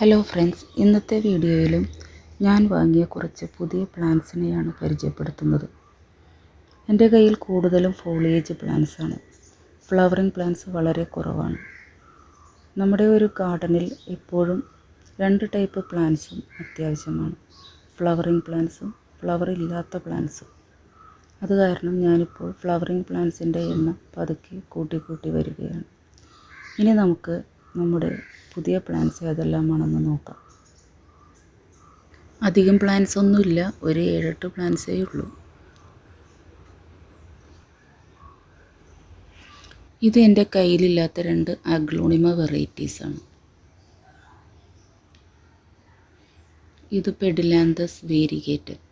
Hello friends ഇന്നത്തെ വീഡിയോയിലും ഞാൻ വാങ്ങിയ കുറച്ച് പുതിയ പ്ലാന്റ്സിനെയാണ് പരിചയപ്പെടുത്തുന്നത്. എന്റെ കയ്യിൽ കൂടുതലും ഫോളിയേജ് പ്ലാന്റ്സ് ആണ്. ഫ്ലവറിങ് പ്ലാന്റ്സ് വളരെ കുറവാണ്. നമ്മുടെ ഒരു ഗാർഡനിൽ എപ്പോഴും രണ്ട് ടൈപ്പ് പ്ലാന്റ്സും അത്യാവശ്യമാണ്. ഫ്ലവറിങ് പ്ലാന്റ്സും ഫ്ലവർ ഇല്ലാത്ത പ്ലാന്റ്സും അത് കാരണം ഞാനിപ്പോൾ ഫ്ലവറിങ് പ്ലാന്റ്സിന്റെ എണ്ണം പതുക്കെ കൂട്ടി വരികയാണ്. ഇനി നമുക്ക് നമ്മുടെ പുതിയ പ്ലാൻസ് ഏതെല്ലാമാണെന്ന് നോക്കാം. അധികം പ്ലാൻസ് ഒന്നുമില്ല. ഒരു ഏഴെട്ട് പ്ലാൻസേ ഉള്ളൂ. ഇത് എന്റെ കയ്യിലില്ലാത്ത രണ്ട് അഗ്ലോണിമ വെറൈറ്റീസാണ് ഇത് പെഡിലാന്തസ് വേരിഗേറ്റഡ്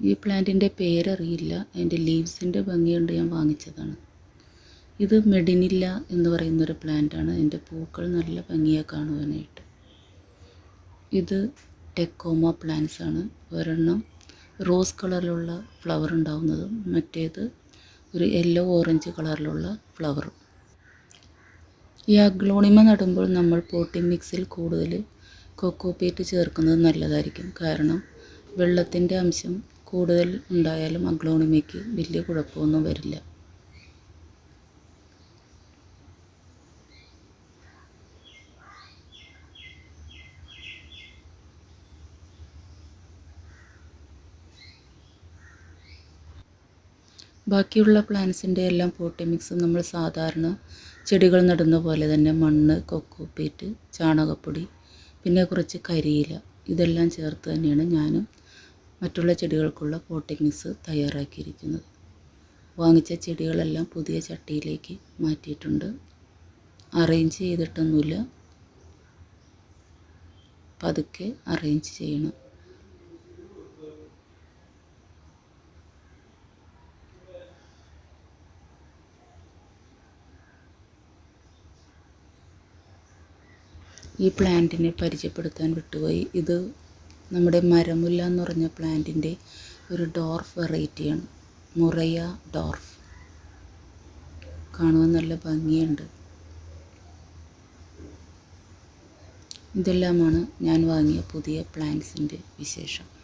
ഈ പ്ലാന്റിന്റെ പേരറിയില്ല. അതിന്റെ ലീവ്സിന്റെ ഭംഗിയുണ്ട് ഞാൻ വാങ്ങിച്ചതാണ്. ഇത് മെഡിനില്ല എന്ന് പറയുന്നൊരു പ്ലാന്റാണ്. അതിന്റെ പൂക്കൾ നല്ല ഭംഗിയാണ് കാണുവാനായിട്ട്. ഇത് ടെക്കോമ പ്ലാന്റ്സ് ആണ്. ഒരെണ്ണം റോസ് കളറിലുള്ള ഫ്ലവർ ഉണ്ടാവുന്നതും മറ്റേത് ഒരു യെല്ലോ ഓറഞ്ച് കളറിലുള്ള ഫ്ലവറും. ഈ അഗ്ലോണിമ നടുമ്പോൾ നമ്മൾ പോട്ടിംഗ് മിക്സിൽ കൂടുതൽ കൊക്കോപീറ്റ് ചേർക്കുന്നത് നല്ലതായിരിക്കും. കാരണം വെള്ളത്തിന്റെ അംശം കൂടുതൽ ഉണ്ടായാലും അഗ്ലോണിമയ്ക്ക് വലിയ കുഴപ്പമൊന്നും വരില്ല. ബാക്കിയുള്ള പ്ലാന്റ്സിന്റെ എല്ലാം പോട്ടി മിക്സ് നമ്മൾ സാധാരണ ചെടികൾ നടുന്ന പോലെ തന്നെ മണ്ണ് കൊക്കോപ്പീറ്റ് ചാണകപ്പൊടി പിന്നെ കുറച്ച് കരിയില. ഇതെല്ലാം ചേർത്ത് തന്നെയാണ് ഞാനും മറ്റുള്ള ചെടികൾക്കുള്ള പോട്ടിംഗ് തയ്യാറാക്കിയിരിക്കുന്നത്. വാങ്ങിച്ച ചെടികളെല്ലാം പുതിയ ചട്ടിയിലേക്ക് മാറ്റിയിട്ടുണ്ട്. അറേഞ്ച് ചെയ്തിട്ടൊന്നുമില്ല പതുക്കെ അറേഞ്ച് ചെയ്യണം. ഈ പ്ലാന്റിനെ പരിചയപ്പെടുത്താൻ വിട്ടുപോയി. ഇത് നമ്മുടെ മരമുല്ല എന്ന് പറഞ്ഞ പ്ലാന്റിന്റെ ഒരു ഡോർഫ് വെറൈറ്റിയാണ്. മുറയ ഡോർഫ് കാണുവാൻ നല്ല ഭംഗിയുണ്ട്. ഇതെല്ലാമാണ് ഞാൻ വാങ്ങിയ പുതിയ പ്ലാന്റ്സിന്റെ വിശേഷം.